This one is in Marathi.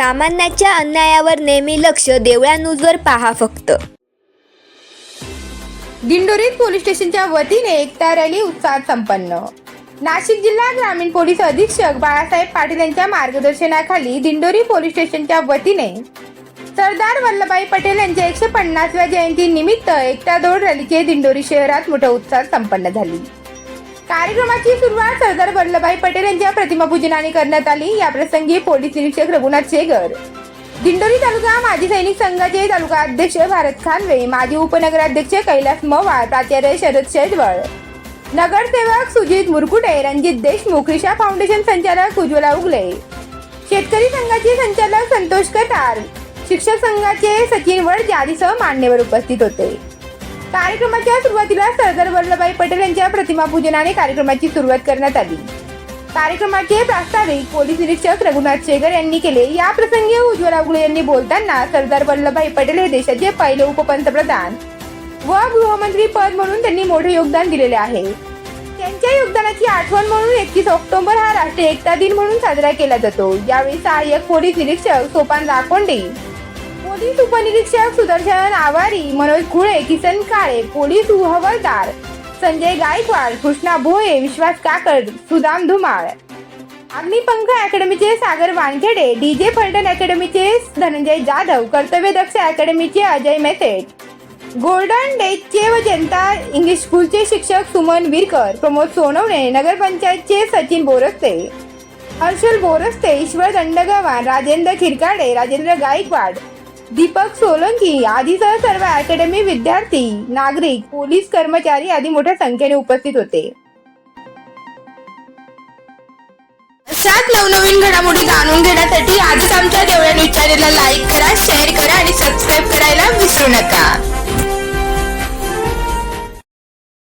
सामान्याच्या अन्यायावर नेहमी लक्ष देवळा न्यूजवर पहा फक्त. दिंडोरीत पोलीस स्टेशनच्या वतीने एकता रॅली उत्साहात संपन्न. नाशिक जिल्हा ग्रामीण पोलीस अधीक्षक बाळासाहेब पाटील यांच्या मार्गदर्शनाखाली दिंडोरी पोलीस स्टेशनच्या वतीने सरदार वल्लभभाई पटेल यांच्या एकशे पन्नासव्या जयंती निमित्त एकता दौड रॅलीचे दिंडोरी शहरात मोठ्या उत्साहात संपन्न झाली. कार्यक्रमाची सुरुवात सरदार वल्लभभाई पटेल यांच्या प्रतिमा पूजनाने करण्यात आली. या प्रसंगी पोलीस निरीक्षक रघुनाथ शेगर दिंडोरी तालुका माजी सैनिक संघाचे तालुका अध्यक्ष भारत खानवे माजी उपनगराध्यक्ष कैलास मवार प्राचार्य शरद शेजवळ नगरसेवक सुजित मुरकुटे रणजित देशमुख रिषा फाउंडेशन संचालक उज्ज्वला उगले शेतकरी संघाचे संचालक संतोष कटार शिक्षक संघाचे सचिन वडजे आदीसह मान्यवर उपस्थित होते. कार्यक्रमाच्या सुरुवातीला सरदार वल्लभभाई पटेल यांच्या प्रतिमा पूजनाने कार्यक्रमाची सुरुवात करण्यात आली. कार्यक्रमाचे प्रास्ताविक पोलीस निरीक्षक रघुनाथ शेगर यांनी केले. या प्रसंगी उज्ज्वला उगळे यांनी बोलताना सरदार वल्लभभाई पटेल हे देशाचे पहिले उपपंतप्रधान व गृहमंत्री पद म्हणून त्यांनी मोठे योगदान दिलेले आहे. त्यांच्या योगदानाची आठवण म्हणून एकतीस ऑक्टोबर हा राष्ट्रीय एकता दिन म्हणून साजरा केला जातो. यावेळी सहाय्यक पोलीस निरीक्षक सोपान राखोंडे मोदी उपनिरीक्षक सुदर्शन आवारी मनोज खुळे किसन काळे पोलीस हवालदार संजय गायकवाड कृष्णा भोये विश्वास काकड सुदाम धुमाळ. अग्निपंख अकॅडमीचे सागर वानखेडे डीजे फलटण अकॅडमीचे धनंजय जाधव कर्तव्य दक्ष अकॅडमीचे अजय मेथेट गोल्डन डेजचे व जनता इंग्लिश स्कूलचे शिक्षक सुमन विरकर प्रमोद सोनवणे नगरपंचायतचे सचिन बोरस्ते. हर्षल बोरस्ते ईश्वर दंडगवान राजेंद्र खिरकाडे राजेंद्र गायकवाड. दीपक सोलंकी आदीसह सर्व अकॅडमी विद्यार्थी नागरिक पोलीस कर्मचारी आदी मोठ्या संख्येने उपस्थित होते. सात नवनवीन घडामोडी जाणून घेण्यासाठी आजच आमच्या देवळ्या न्यूज चॅनेलला लाईक करा शेअर करा आणि सबस्क्राईब करायला विसरू नका.